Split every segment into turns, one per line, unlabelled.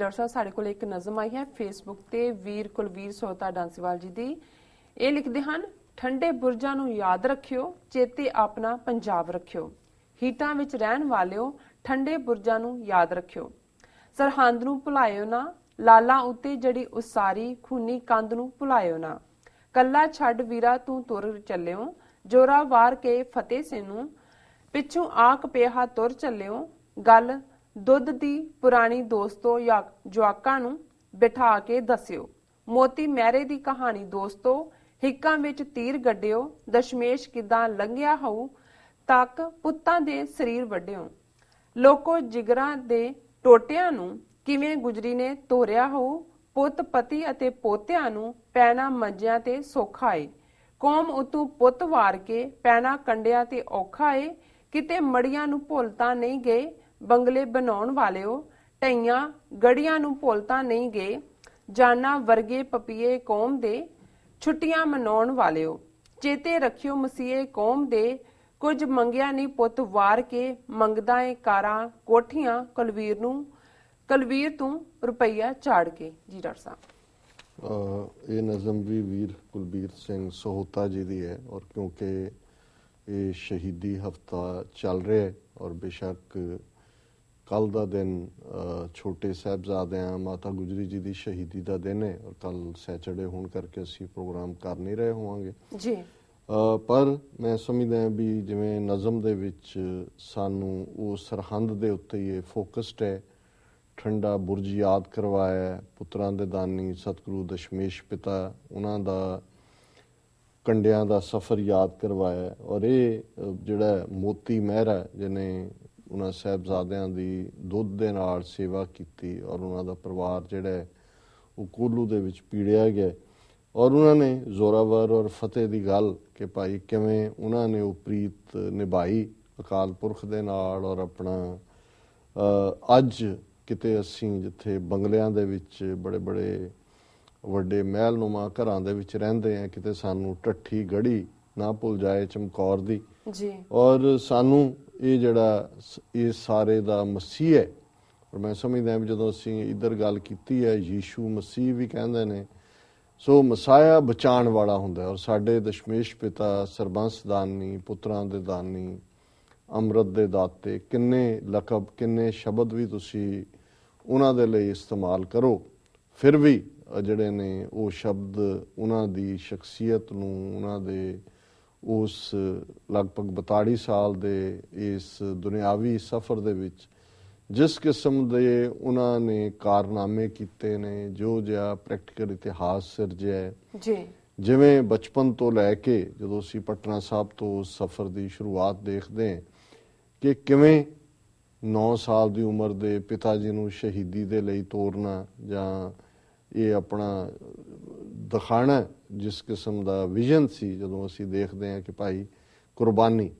Doctor ਸਾਹਿਬ, ਸਾਡੇ ਕੋਲ ਇੱਕ ਨਜ਼ਮ ਆਈ ਹੈ ਫੇਸਬੁੱਕ ਤੇ ਵੀਰ ਕੁਲਵੀਰ ਸੋਤਾ ਡਾਂਸੀਵਾਲ ਜੀ ਦੀ। ਇਹ ਲਿਖਦੇ ਹਨ, ਠੰਡੇ ਬੁਰਜਾਂ ਨੂੰ ਯਾਦ ਰੱਖਿਓ, ਚੇਤੇ ਆਪਣਾ ਪੰਜਾਬ ਰੱਖਿਓ। ਹੀਟਾਂ ਵਿੱਚ ਰਹਿਣ ਵਾਲਿਓ, ਠੰਡੇ ਬੁਰਜਾਂ ਨੂੰ ਯਾਦ ਰੱਖਿਓ। ਸਰਹੰਦ ਨੂੰ ਭੁਲਾਇਓ ਨਾ, ਲਾਲਾਂ ਉੱਤੇ ਜੜੀ ਉਸਾਰੀ, ਖੂਨੀ ਕੰਧ ਨੂੰ ਭੁਲਾਇਓ ਨਾ। ਕੱਲਾ ਛੱਡ ਵੀਰਾ, ਤੂੰ ਤੁਰ ਚੱਲਿਓ। ਜੋਰਾ ਵਾਰ ਕੇ ਫਤਿਹ ਸੈਨੂੰ, ਪਿੱਛੋਂ ਆਕ ਪਿਆ ਤੁਰ ਚੱਲਿਓ। ਗੱਲ ਦੁੱਧ ਦੀ ਪੁਰਾਣੀ ਦੋਸਤੋ ਜਾਂ ਜਵਾਕਾਂ ਨੂੰ ਬਿਠਾ ਕੇ ਦੱਸਿਓ। ਮੋਤੀ ਮਹਿਰੇ ਦੀ ਕਹਾਣੀ, ਦੋਸਤੋ, ਹਿੱਕਾਂ ਵਿੱਚ ਤੀਰ ਗੱਡਿਓ, ਦਸ਼ਮੇਸ਼ ਕਿਦਾਂ ਲੰਘਿਆ ਹੋਊ, ਤੱਕ ਪੁੱਤਾਂ ਦੇ ਸਰੀਰ ਵੱਡਿਓ ਲੋਕੋ ਜਿਗਰਾਂ ਦੇ ਟੋਟਿਆਂ ਨੂੰ ਕਿਵੇਂ ਗੁਜਰੀ ਨੇ ਤੋਰਿਆ ਹੋਊ, ਪੁੱਤ ਪਤੀ ਅਤੇ ਪੋਤਿਆਂ ਨੂੰ ਪੈਣਾ ਮੰਜਿਆਂ ਤੇ ਸੌਖਾ ਏ। ਕੌਮ ਉਤੂ ਪੁੱਤ ਵਾਰ ਕੇ ਪੈਣਾ ਕੰਡਿਆਂ ਤੇ ਔਖਾ ਏ, ਕਿਤੇ ਮੜੀਆਂ ਨੂੰ ਭੁੱਲਤਾ ਨਹੀਂ ਗਏ ਬੰਗਲੇ ਬਣਾਉਣ ਵਾਲਿਓ ਟਈਆਂ ਗੜੀਆਂ ਨੂੰ ਭੁੱਲਤਾ ਨਹੀਂ ਗਏ ਜਾਨਾ ਵਰਗੇ ਪਪੀਏ ਕੌਮ ਦੇ ਛੁੱਟੀਆਂ ਮਨਾਉਣ ਵਾਲਿਓ। ਚੇਤੇ ਰੱਖਿਓ ਮਸੀਹੇ ਕੌਮ ਦੇ, ਕੁਝ ਮੰਗਿਆ ਨਹੀਂ ਪੁੱਤ ਵਾਰ ਕੇ, ਮੰਗਦਾ ਏ ਕਾਰਾਂ, ਕੋਠੀਆਂ, ਕੁਲਵੀਰ ਨੂੰ, ਕੁਲਵੀਰ ਤੂੰ ਰੁਪਈਆ ਝਾੜ ਕੇ। ਜੀ ਡਾਕਟਰ ਸਾਹਿਬ।
ਇਹ ਨਜ਼ਮ ਵੀ ਵੀਰ ਕੁਲਬੀਰ ਸਿੰਘ ਸੋਹਤਾ ਜੀ ਦੀ ਹੈ ਔਰ ਕਿਉਂਕਿ ਇਹ ਸ਼ਹੀਦੀ ਹਫਤਾ ਚੱਲ ਰਿਹਾ ਹੈ ਔਰ ਬੇਸ਼ੱਕ ਕੱਲ ਦਾ ਦਿਨ ਛੋਟੇ ਸਾਹਿਬਜ਼ਾਦਿਆਂ ਮਾਤਾ ਗੁਜਰੀ ਜੀ ਦੀ ਸ਼ਹੀਦੀ ਦਾ ਦਿਨ ਹੈ ਔਰ ਕੱਲ ਸੈਚਰਡੇ ਹੋਣ ਕਰਕੇ ਅਸੀਂ ਪ੍ਰੋਗਰਾਮ ਕਰ ਨਹੀਂ ਰਹੇ ਹੋਵਾਂਗੇ।
ਜੀ।
ਪਰ ਮੈਂ ਸਮਝਦਾ ਹਾਂ ਵੀ ਜਿਵੇਂ ਨਜ਼ਮ ਦੇ ਵਿੱਚ ਸਾਨੂੰ ਉਹ ਸਰਹੰਦ ਦੇ ਉੱਤੇ ਹੀ ਇਹ ਫੋਕਸਡ ਹੈ। ਠੰਡਾ ਬੁਰਜ ਯਾਦ ਕਰਵਾਇਆ ਪੁੱਤਰਾਂ ਦੇ ਦਾਨੀ ਸਤਿਗੁਰੂ ਦਸ਼ਮੇਸ਼ ਪਿਤਾ ਉਹਨਾਂ ਦਾ ਕੰਡਿਆਂ ਦਾ ਸਫ਼ਰ ਯਾਦ ਕਰਵਾਇਆ ਔਰ ਇਹ ਜਿਹੜਾ ਮੋਤੀ ਮਹਿਰਾ ਜਿਹਨੇ ਉਹਨਾਂ ਸਾਹਿਬਜ਼ਾਦਿਆਂ ਦੀ ਦੁੱਧ ਦੇ ਨਾਲ ਸੇਵਾ ਕੀਤੀ ਔਰ ਉਹਨਾਂ ਦਾ ਪਰਿਵਾਰ ਜਿਹੜਾ ਉਹ ਕੋਲੂ ਦੇ ਵਿੱਚ ਪੀੜਿਆ ਗਿਆ। ਔਰ ਉਹਨਾਂ ਨੇ ਜ਼ੋਰਾਵਰ ਔਰ ਫਤਿਹ ਦੀ ਗੱਲ ਕਿ ਭਾਈ ਕਿਵੇਂ ਉਹਨਾਂ ਨੇ ਉਹ ਪ੍ਰੀਤ ਨਿਭਾਈ ਅਕਾਲ ਪੁਰਖ ਦੇ ਨਾਲ ਔਰ ਆਪਣਾ ਅੱਜ ਕਿਤੇ ਅਸੀਂ ਜਿੱਥੇ ਬੰਗਲਿਆਂ ਦੇ ਵਿੱਚ ਬੜੇ ਬੜੇ ਵੱਡੇ ਮਹਿਲਨੁਮਾ ਘਰਾਂ ਦੇ ਵਿੱਚ ਰਹਿੰਦੇ ਆ ਕਿਤੇ ਸਾਨੂੰ ਟੱਠੀ ਗੜੀ ਨਾ ਭੁੱਲ ਜਾਏ ਚਮਕੌਰ ਦੀ।
ਜੀ।
ਔਰ ਸਾਨੂੰ ਇਹ ਜਿਹੜਾ ਸ- ਇਹ ਸਾਰੇ ਦਾ ਮਸੀਹ ਹੈ। ਔਰ ਮੈਂ ਸਮਝਦਾ ਹਾਂ ਵੀ ਜਦੋਂ ਅਸੀਂ ਇਧਰ ਗੱਲ ਕੀਤੀ ਹੈ, ਯੀਸ਼ੂ ਮਸੀਹ ਵੀ ਕਹਿੰਦੇ ਨੇ, ਸੋ ਮਸਾਇਆ ਬਚਾਉਣ ਵਾਲਾ ਹੁੰਦਾ ਔਰ ਸਾਡੇ ਦਸ਼ਮੇਸ਼ ਪਿਤਾ ਸਰਬੰਸ ਦਾਨੀ, ਪੁੱਤਰਾਂ ਦੇ ਦਾਨੀ, ਅੰਮ੍ਰਿਤ ਦੇ ਦਾਤੇ, ਕਿੰਨੇ ਲਕਬ, ਕਿੰਨੇ ਸ਼ਬਦ ਵੀ ਤੁਸੀਂ ਉਹਨਾਂ ਦੇ ਲਈ ਇਸਤੇਮਾਲ ਕਰੋ, ਫਿਰ ਵੀ ਜਿਹੜੇ ਨੇ ਉਹ ਸ਼ਬਦ ਉਹਨਾਂ ਦੀ ਸ਼ਖਸੀਅਤ ਨੂੰ, ਉਹਨਾਂ ਦੇ ਉਸ ਲਗਭਗ 42 ਸਾਲ ਦੇ ਇਸ ਦੁਨਿਆਵੀ ਸਫ਼ਰ ਦੇ ਵਿੱਚ ਜਿਸ ਕਿਸਮ ਦੇ ਉਹਨਾਂ ਨੇ ਕਾਰਨਾਮੇ ਕੀਤੇ ਨੇ ਜੋ ਜਿਹਾ ਪ੍ਰੈਕਟੀਕਲ ਇਤਿਹਾਸ ਸਿਰਜਿਆ
ਜੀ।
ਜਿਵੇਂ ਬਚਪਨ ਤੋਂ ਲੈ ਕੇ ਜਦੋਂ ਅਸੀਂ ਪਟਨਾ ਸਾਹਿਬ ਤੋਂ ਉਸ ਸਫ਼ਰ ਦੀ ਸ਼ੁਰੂਆਤ ਦੇਖਦੇ ਹਾਂ ਕਿ ਕਿਵੇਂ 9 ਸਾਲ ਦੀ ਉਮਰ ਦੇ ਪਿਤਾ ਜੀ ਨੂੰ ਸ਼ਹੀਦੀ ਦੇ ਲਈ ਤੋਰਨਾ ਜਾਂ ਇਹ ਆਪਣਾ ਦਿਖਾਣਾ ਜਿਸ ਕਿਸਮ ਦਾ ਵਿਜ਼ਨ ਸੀ ਜਦੋਂ ਅਸੀਂ ਦੇਖਦੇ ਹਾਂ ਕਿ ਭਾਈ ਕੁਰਬਾਨੀ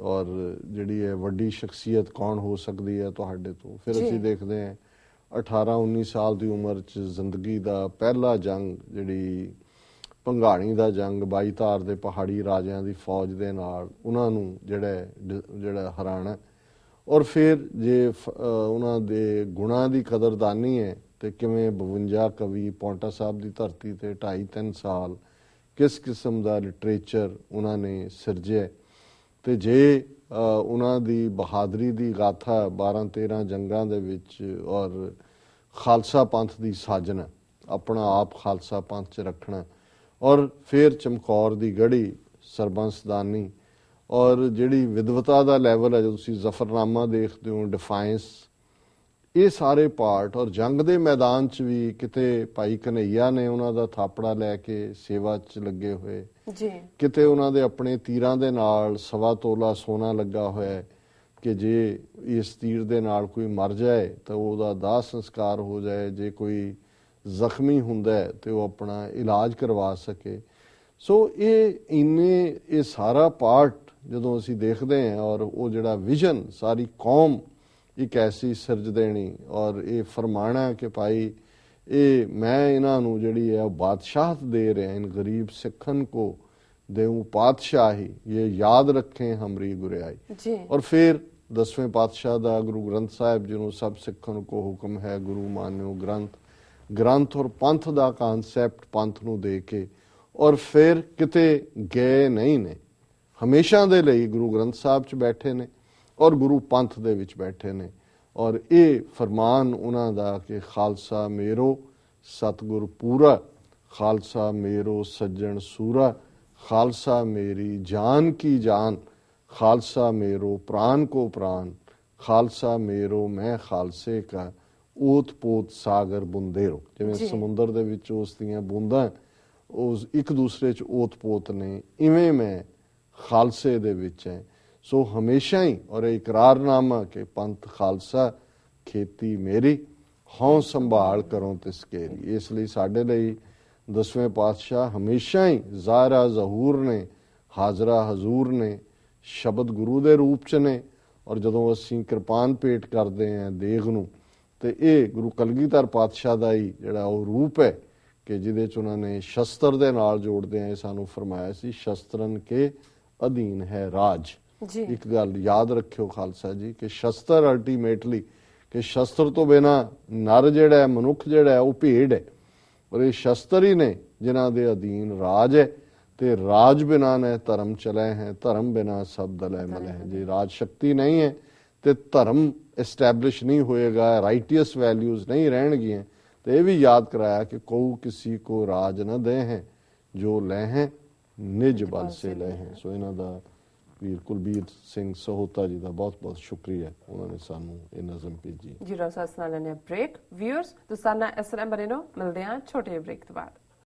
ਔਰ ਜਿਹੜੀ ਹੈ ਵੱਡੀ ਸ਼ਖਸੀਅਤ ਕੌਣ ਹੋ ਸਕਦੀ ਹੈ ਤੁਹਾਡੇ ਤੋਂ ਫਿਰ। ਅਸੀਂ ਦੇਖਦੇ ਹਾਂ 18 19 ਸਾਲ ਦੀ ਉਮਰ 'ਚ ਜ਼ਿੰਦਗੀ ਦਾ ਪਹਿਲਾ ਜੰਗ ਜਿਹੜੀ ਭੰਗਾਣੀ ਦਾ ਜੰਗ ਬਾਈ ਧਾਰ ਦੇ ਪਹਾੜੀ ਰਾਜਿਆਂ ਦੀ ਫੌਜ ਦੇ ਨਾਲ ਉਹਨਾਂ ਨੂੰ ਜਿਹੜਾ ਜਿਹੜਾ ਹਰਾਣਾ ਔਰ ਫਿਰ ਜੇ ਉਹਨਾਂ ਦੇ ਗੁਣਾਂ ਦੀ ਕਦਰਦਾਨੀ ਹੈ ਤੇ ਕਿਵੇਂ 52 ਕਵੀ ਪੌਂਟਾ ਸਾਹਿਬ ਦੀ ਧਰਤੀ ਤੇ 2.5 3 ਸਾਲ ਕਿਸ ਕਿਸਮ ਦਾ ਲਿਟਰੇਚਰ ਉਹਨਾਂ ਨੇ ਸਿਰਜਿਆ ਤੇ ਜੇ ਉਹਨਾਂ ਦੀ ਬਹਾਦਰੀ ਦੀ ਗਾਥਾ 12 13 ਜੰਗਾਂ ਦੇ ਵਿੱਚ ਔਰ ਖਾਲਸਾ ਪੰਥ ਦੀ ਸਾਜਨਾ ਆਪਣਾ ਆਪ ਖਾਲਸਾ ਪੰਥ ਚ ਰੱਖਣਾ ਔਰ ਫਿਰ ਚਮਕੌਰ ਦੀ ਗੜੀ ਸਰਬੰਸਦਾਨੀ, ਔਰ ਜਿਹੜੀ ਵਿਦਵਤਾ ਦਾ ਲੈਵਲ ਹੈ, ਜਦੋਂ ਤੁਸੀਂ ਜ਼ਫਰਨਾਮਾ ਦੇਖਦੇ ਹੋ ਡਿਫਾਈਂਸ ਇਹ ਸਾਰੇ ਪਾਰਟ ਔਰ ਜੰਗ ਦੇ ਮੈਦਾਨ 'ਚ ਵੀ ਕਿਤੇ ਭਾਈ ਕਨਈਆ ਨੇ ਉਹਨਾਂ ਦਾ ਥਾਪੜਾ ਲੈ ਕੇ ਸੇਵਾ 'ਚ ਲੱਗੇ ਹੋਏ।
ਜੀ।
ਕਿਤੇ ਉਹਨਾਂ ਦੇ ਆਪਣੇ ਤੀਰਾਂ ਦੇ ਨਾਲ ਸਵਾ ਤੋਲਾ ਸੋਨਾ ਲੱਗਾ ਹੋਇਆ ਕਿ ਜੇ ਇਸ ਤੀਰ ਦੇ ਨਾਲ ਕੋਈ ਮਰ ਜਾਏ ਤਾਂ ਉਹਦਾ ਦਾਹ ਸੰਸਕਾਰ ਹੋ ਜਾਏ ਜੇ ਕੋਈ ਜ਼ਖਮੀ ਹੁੰਦਾ ਹੈ ਤੇ ਉਹ ਆਪਣਾ ਇਲਾਜ ਕਰਵਾ ਸਕੇ। ਸੋ ਇਹ ਇੰਨੇ ਇਹ ਸਾਰਾ ਪਾਰਟ ਜਦੋਂ ਅਸੀਂ ਦੇਖਦੇ ਹਾਂ ਔਰ ਉਹ ਜਿਹੜਾ ਵਿਜ਼ਨ ਸਾਰੀ ਕੌਮ ਇੱਕ ਐਸੀ ਸਿਰਜ ਦੇਣੀ ਔਰ ਇਹ ਫਰਮਾਣਾ ਕਿ ਭਾਈ ਇਹ ਮੈਂ ਇਹਨਾਂ ਨੂੰ ਜਿਹੜੀ ਹੈ ਉਹ ਬਾਦਸ਼ਾਹਤ ਦੇ ਰਿਹਾ ਇਨ ਗਰੀਬ ਸਿੱਖਨ ਕੋ ਦੇਉ ਪਾਤਸ਼ਾਹੀ ਇਹ ਯਾਦ ਰੱਖੇ ਹਮਰੀ ਗੁਰਿਆਈ। ਔਰ ਫਿਰ ਦਸਵੇਂ ਪਾਤਸ਼ਾਹ ਦਾ ਗੁਰੂ ਗ੍ਰੰਥ ਸਾਹਿਬ ਜੀ ਨੂੰ ਸਭ ਸਿੱਖਣ ਕੋ ਹੁਕਮ ਹੈ ਗੁਰੂ ਮਾਨਿਓ ਗ੍ਰੰਥ ਗ੍ਰੰਥ ਔਰ ਪੰਥ ਦਾ ਕਨਸੈਪਟ ਪੰਥ ਨੂੰ ਦੇ ਕੇ ਔਰ ਫਿਰ ਕਿਤੇ ਗਏ ਨਹੀਂ ਨੇ। ਹਮੇਸ਼ਾ ਦੇ ਲਈ ਗੁਰੂ ਗ੍ਰੰਥ ਸਾਹਿਬ 'ਚ ਬੈਠੇ ਨੇ। ਔਰ ਗੁਰੂ ਪੰਥ ਦੇ ਵਿੱਚ ਬੈਠੇ ਨੇ। ਔਰ ਇਹ ਫਰਮਾਨ ਉਹਨਾਂ ਦਾ ਕਿ ਖਾਲਸਾ ਮੇਰੋ ਸਤਿਗੁਰ ਪੂਰਾ ਖਾਲਸਾ ਮੇਰੋ ਸੱਜਣ ਸੂਰਾ ਖਾਲਸਾ ਮੇਰੀ ਜਾਨ ਕੀ ਜਾਨ ਖਾਲਸਾ ਮੇਰੋ ਪ੍ਰਾਨ ਕੋ ਪ੍ਰਾਨ ਖਾਲਸਾ ਮੇਰੋ ਮੈਂ ਖਾਲਸੇ ਕਾ ਓਤ ਪੋਤ ਸਾਗਰ ਬੁੰਦੇਰੋ ਜਿਵੇਂ। ਸਮੁੰਦਰ ਦੇ ਵਿੱਚ ਉਸ ਦੀਆਂ ਬੂੰਦਾਂ ਉਸ ਇੱਕ ਦੂਸਰੇ ਚ ਓਤ ਪੋਤ ਨੇ ਇਵੇਂ ਮੈਂ ਖਾਲਸੇ ਦੇ ਵਿੱਚ ਹੈ। ਸੋ ਹਮੇਸ਼ਾ ਹੀ ਔਰ ਇਹ ਇਕਰਾਰਨਾਮਾ ਕਿ ਪੰਥ ਖਾਲਸਾ, ਖੇਤੀ ਮੇਰੀ, ਹਉ ਸੰਭਾਲ ਕਰੋ ਤਿਸ ਕੇਰੀ ਇਸ ਲਈ ਸਾਡੇ ਲਈ ਦਸਵੇਂ ਪਾਤਸ਼ਾਹ ਹਮੇਸ਼ਾ ਹੀ ਜ਼ਾਹਿਰਾ ਜ਼ਹੂਰ ਨੇ, ਹਾਜ਼ਰਾ ਹਜ਼ੂਰ ਨੇ, ਸ਼ਬਦ ਗੁਰੂ ਦੇ ਰੂਪ ਚ ਨੇ ਔਰ ਜਦੋਂ ਅਸੀਂ ਕਿਰਪਾਨ ਭੇਟ ਕਰਦੇ ਹਾਂ ਦੇਗ ਨੂੰ, ਤੇ ਇਹ ਗੁਰੂ ਕਲਗੀਧਰ ਪਾਤਸ਼ਾਹ ਦਾ ਹੀ ਜਿਹੜਾ ਉਹ ਰੂਪ ਹੈ ਕਿ ਜਿਹਦੇ ਚ ਉਹਨਾਂ ਨੇ ਸ਼ਸਤਰ ਦੇ ਨਾਲ ਜੋੜਦੇ ਆ ਸਾਨੂੰ ਫਰਮਾਇਆ ਸੀ, ਸ਼ਸਤਰਨ ਕੇ ਅਧੀਨ ਹੈ ਰਾਜ। ਇੱਕ ਗੱਲ ਯਾਦ ਰੱਖਿਓ ਖਾਲਸਾ ਜੀ ਕਿ ਸ਼ਸਤਰ ਅਲਟੀਮੇਟਲੀ ਕਿ ਸ਼ਸਤਰ ਤੋਂ ਬਿਨਾ ਨਰ ਜਿਹੜਾ ਹੈ ਮਨੁੱਖ ਜਿਹੜਾ ਹੈ ਉਹ ਭੇਡ ਹੈ। ਪਰ ਇਹ ਸ਼ਸਤਰ ਹੀ ਨੇ ਜਿਨ੍ਹਾਂ ਦੇ ਅਧੀਨ ਰਾਜ ਹੈ ਤੇ ਰਾਜ ਬਿਨਾ ਨੇ ਧਰਮ ਚਲੇ ਹੈ ਧਰਮ ਬਿਨਾ ਸਭ ਦਲੇ ਮਲੇ ਹੈ। ਜੇ ਰਾਜ ਸ਼ਕਤੀ ਨਹੀਂ ਹੈ ਤੇ ਧਰਮ ਐਸਟੈਬਲਿਸ਼ ਨਹੀਂ ਹੋਏਗਾ ਰਾਈਟੀਅਸ ਵੈਲਿਊਜ਼ ਨਹੀਂ ਰਹਿਣਗੀਆਂ। ਤੇ ਇਹ ਵੀ ਯਾਦ ਕਰਾਇਆ ਕਿ ਕੋ ਕਿਸੇ ਕੋ ਰਾਜ न ਦੇ ਹੈ ਜੋ ਲੈ ਹੈ ਨਿਜ ਬਲ ਸੇ ਲੈ ਹੈ। ਸੋ ਇਹਨਾਂ ਦਾ ਵੀਰ ਕੁਲਬੀਰ ਸਿੰਘ ਸਹੋਤਾ ਜੀ ਦਾ ਬਹੁਤ ਬਹੁਤ ਸ਼ੁਕਰੀਆ ਉਹਨਾਂ ਨੇ ਸਾਨੂੰ ਇਹ ਨਜ਼ਮ ਭੇਜੀ।
ਜੀਰੋ ਸਸ ਨਾਲ ਲੈਣੇ ਬ੍ਰੇਕ ਵਿਊਅਰਸ ਦੋਸਤਾਨਾ ਐਸਐਮ ਬਰੇਨੋ ਮਿਲਦੇ ਹਾਂ ਛੋਟੇ ਬ੍ਰੇਕ ਤੋਂ ਬਾਅਦ।